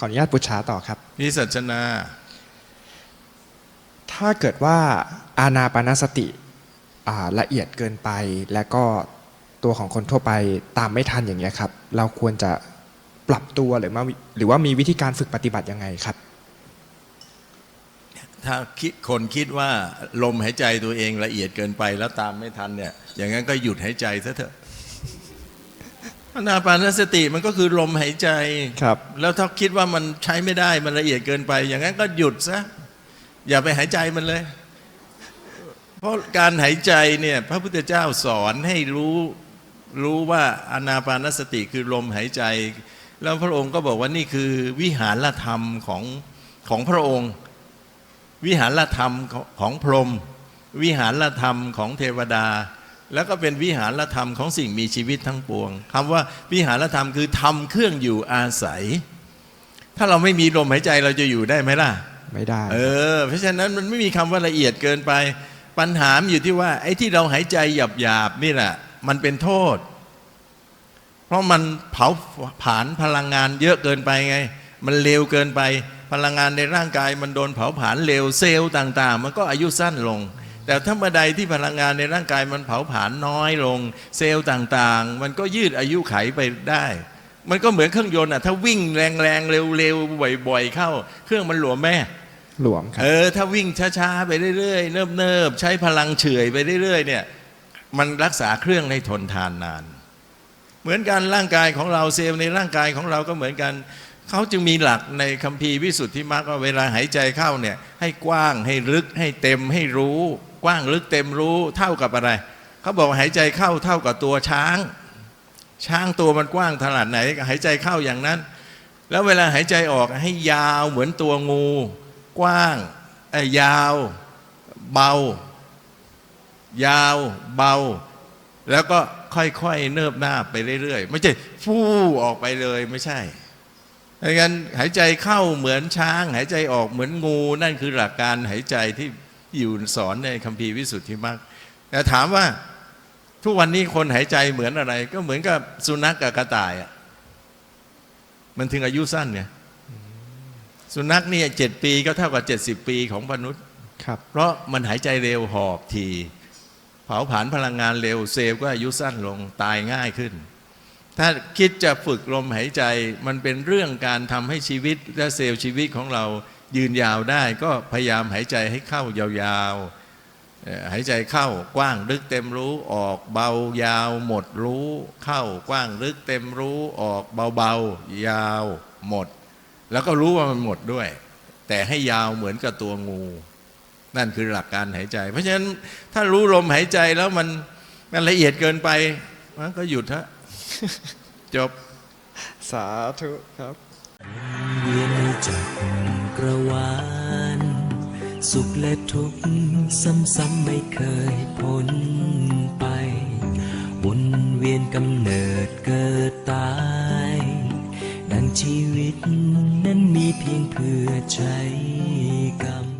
ขออนุญาตปุชชาต่อครับ วิสัชนา ถ้าเกิดว่าอานาปานสติอ่าละเอียดเกินไปและก็ตัวของคนทั่วไปตามไม่ทันอย่างเงี้ยครับ เราควรจะปรับตัวหรือว่าหรือว่ามีวิธีการฝึกปฏิบัติยังไงครับ ถ้าคิดคนคิดว่าลมหายใจตัวเองละเอียดเกินไปแล้วตามไม่ทันเนี่ย อย่างนั้นก็หยุดหายใจซะเถอะ อานาปานสติมันก็คือลมหายใจครับ แล้วถ้าคิดว่ามันใช้ไม่ได้มันละเอียดเกินไป อย่างนั้นก็หยุดซะอย่าไปหายใจมันเลย เพราะการหายใจเนี่ยพระพุทธเจ้าสอนให้รู้รู้ว่าอานาปานสติคือลมหายใจ แล้วพระองค์ก็บอกว่านี่คือวิหารธรรมของของพระองค์ วิหารธรรมของของพรหมวิหารธรรมของเทวดา แล้วก็เป็นวิหารธรรมของสิ่งมีชีวิตทั้งปวงคำว่าวิหารธรรมคือทำเครื่องอยู่อาศัย ถ้าเราไม่มีลมหายใจเราจะอยู่ได้ไหมล่ะ ไม่ได้ เออ เพราะฉะนั้นมันไม่มีคำว่าละเอียดเกินไป ปัญหามันอยู่ที่ว่า ไอ้ที่เราหายใจหยาบๆนี่แหละมันเป็นโทษ เพราะมันเผาผลาญพลังงานเยอะเกินไปไง มันเร็วเกินไป พลังงานในร่างกายมันโดนเผาผลาญเร็วเซลล์ต่าง ๆ มันก็อายุสั้นลง แต่ถ้าเมื่อใดที่พลังงานในร่างกายมันเผาผลาญน้อยลง เซลล์ต่างๆ มันก็ยืดอายุไขไปได้ มันก็เหมือนเครื่องยนต์อะถ้าวิ่งแรงๆเร็วๆบ่อยๆเข้า เครื่องมันหลวมแม่หลวมครับเออถ้าวิ่งช้าๆไปเรื่อยๆเนิบๆใช้พลังเฉื่อยไปเรื่อยๆเนี่ยมันรักษาเครื่องในทนทานนาน เหมือนกันร่างกายของเราเซลล์ในร่างกายของเราก็เหมือนกัน เขาจึงมีหลักในคัมภีร์วิสุทธิมรรคว่าเวลาหายใจเข้าเนี่ยให้กว้างให้ลึกให้เต็มให้รู้ กว้างลึกเต็มรู้เท่ากับอะไร เขาบอกหายใจเข้าเท่ากับตัวช้าง ช้างตัวมันกว้างขนาดไหนหายใจเข้าอย่างนั้น แล้วเวลาหายใจออกให้ยาวเหมือนตัวงู กว้างเอ้ยาวเบายาวเบา แล้วก็ค่อยๆเนิบหน้าไปเรื่อยๆ ไม่ใช่ฟู่ออกไปเลยไม่ใช่ ดังนั้นหายใจเข้าเหมือนช้าง หายใจออกเหมือนงู นั่นคือหลักการหายใจที่อยู่สอนในคัมภีร์วิสุทธิมรรคแต่ถามว่าทุกวันนี้คนหายใจเหมือนอะไร ก็เหมือนกับสุนัขกับกระต่ายอะมันถึงอายุสั้นไงสุนัขเนี่ยเจ็ดปีก็เท่ากับเจ็ดสิบปีของมนุษย์ครับเพราะมันหายใจเร็วหอบที เผาผลาญพลังงานเร็วเซลล์ก็อายุสั้นลงตายง่ายขึ้น ถ้าคิดจะฝึกลมหายใจ มันเป็นเรื่องการทำให้ชีวิตและเซลล์ชีวิตของเรายืนยาวได้ ก็พยายามหายใจให้เข้ายาวๆ หายใจเข้ากว้างลึกเต็มรู้ออกเบายาวหมดรู้ เข้ากว้างลึกเต็มรู้ออกเบาๆ ยาวหมด แล้วก็รู้ว่ามันหมดด้วย แต่ให้ยาวเหมือนกับตัวงู นั่นคือหลักการหายใจ เพราะฉะนั้นถ้ารู้ลมหายใจแล้วมันมันละเอียดเกินไปมันก็หยุดฮะ จบ สาธุครับเวียนจักกระวานสุขและทุกข์ซ้ำๆไม่เคยพ้นไป วนเวียนกำเนิดเกิดตาย ดังชีวิตนั้นมีเพียงเพื่อใช้กรรม